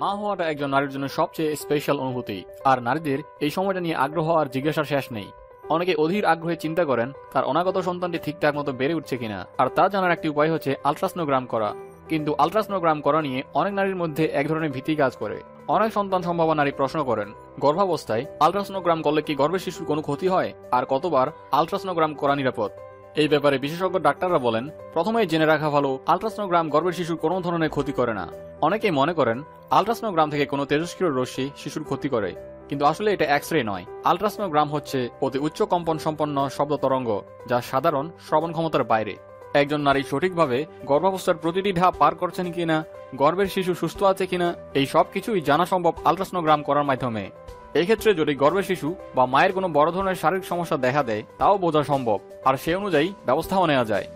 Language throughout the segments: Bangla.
মা হওয়াটা একজন নারীর জন্য সবচেয়ে স্পেশাল অনুভূতি। আর নারীদের এই সময়টা নিয়ে আগ্রহ আর জিজ্ঞাসার শেষ নেই। অনেকে অধীর আগ্রহে চিন্তা করেন, তার অনাগত সন্তানটি ঠিকঠাক মতো বেড়ে উঠছে কিনা। আর তা জানার একটি উপায় হচ্ছে আলট্রাসনোগ্রাম করা। কিন্তু আলট্রাসনোগ্রাম করা নিয়ে অনেক নারীর মধ্যে এক ধরনের ভীতি কাজ করে। অনেক সন্তান সম্ভাবনা নারী প্রশ্ন করেন, গর্ভাবস্থায় আলট্রাসনোগ্রাম করলে কি গর্ভের শিশুর কোনো ক্ষতি হয়? আর কতবার আলট্রাসনোগ্রাম করা নিরাপদ? এই ব্যাপারে বিশেষজ্ঞ ডাক্তাররা বলেন, প্রথমেই জেনে রাখা ভালো, আলট্রাসনোগ্রাম গর্ভের শিশুর কোনো ধরনের ক্ষতি করে না। অনেকেই মনে করেন, আলট্রাসনোগ্রাম থেকে কোনো তেজস্ক্রিয় রশ্মি শিশুর ক্ষতি করে। কিন্তু আসলে এটা এক্স রে নয়। আলট্রাসনোগ্রাম হচ্ছে অতি উচ্চ কম্পন সম্পন্ন শব্দ তরঙ্গ, যা সাধারণ শ্রবণ ক্ষমতার বাইরে। একজন নারী সঠিকভাবে গর্ভাবস্থার প্রতিটি ধাপ পার করছেন কিনা, গর্ভের শিশু সুস্থ আছে কিনা, এই সব কিছুই জানা সম্ভব আলট্রাসনোগ্রাম করার মাধ্যমে। এক্ষেত্রে যদি গর্ভের শিশু বা মায়ের কোনো বড় ধরনের শারীরিক সমস্যা দেখা দেয়, তাও বোঝা সম্ভব। আর সে অনুযায়ী ব্যবস্থাও নেওয়া যায়।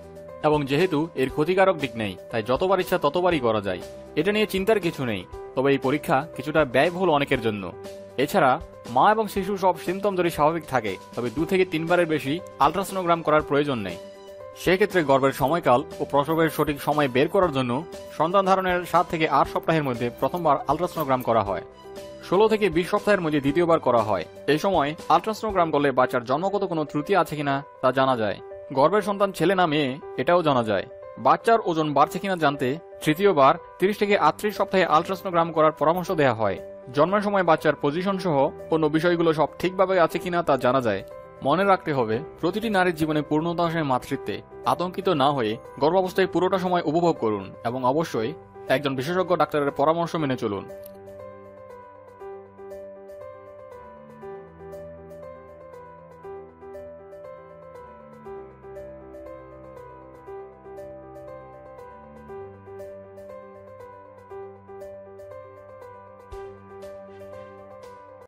এবং যেহেতু এর ক্ষতিকারক দিক নেই, তাই যতবার ইচ্ছা ততবারই করা যায়। এটা নিয়ে চিন্তার কিছু নেই, তবে এই পরীক্ষা কিছুটা ব্যয়বহুল অনেকের জন্য। এছাড়া, মা এবং শিশু সব সিমটম যদি স্বাভাবিক থাকে, তবে দু থেকে তিনবারের বেশি আলট্রাসোনোগ্রাম করার প্রয়োজন নেই। সেক্ষেত্রে গর্ভের সময়কাল ও প্রসবের সঠিক সময় বের করার জন্য সন্তান ধারণের সাত থেকে আট সপ্তাহের মধ্যে প্রথমবার আলট্রাসনোগ্রাম করা হয়। ষোলো থেকে বিশ সপ্তাহের মধ্যে দ্বিতীয়বার করা হয়। এই সময় আলট্রাসোনোগ্রাম করলে বাচ্চার জন্মগত কোনো ত্রুটি আছে কিনা তা জানা যায়। গর্ভের সন্তান ছেলে না মেয়ে, এটাও জানা যায়। বাচ্চার ওজন বাড়ছে কিনা জানতে তৃতীয়বার তিরিশ থেকে আটত্রিশ সপ্তাহে আলট্রাসোনোগ্রাম করার পরামর্শ দেওয়া হয়। জন্মের সময় বাচ্চার পজিশন সহ অন্য বিষয়গুলো সব ঠিকভাবে আছে কিনা তা জানা যায়। মনে রাখতে হবে, প্রতিটি নারীর জীবনে পূর্ণতা আসে মাতৃত্বে। আতঙ্কিত না হয়ে গর্ভাবস্থায় পুরোটা সময় উপভোগ করুন এবং অবশ্যই একজন বিশেষজ্ঞ ডাক্তারের পরামর্শ মেনে চলুন।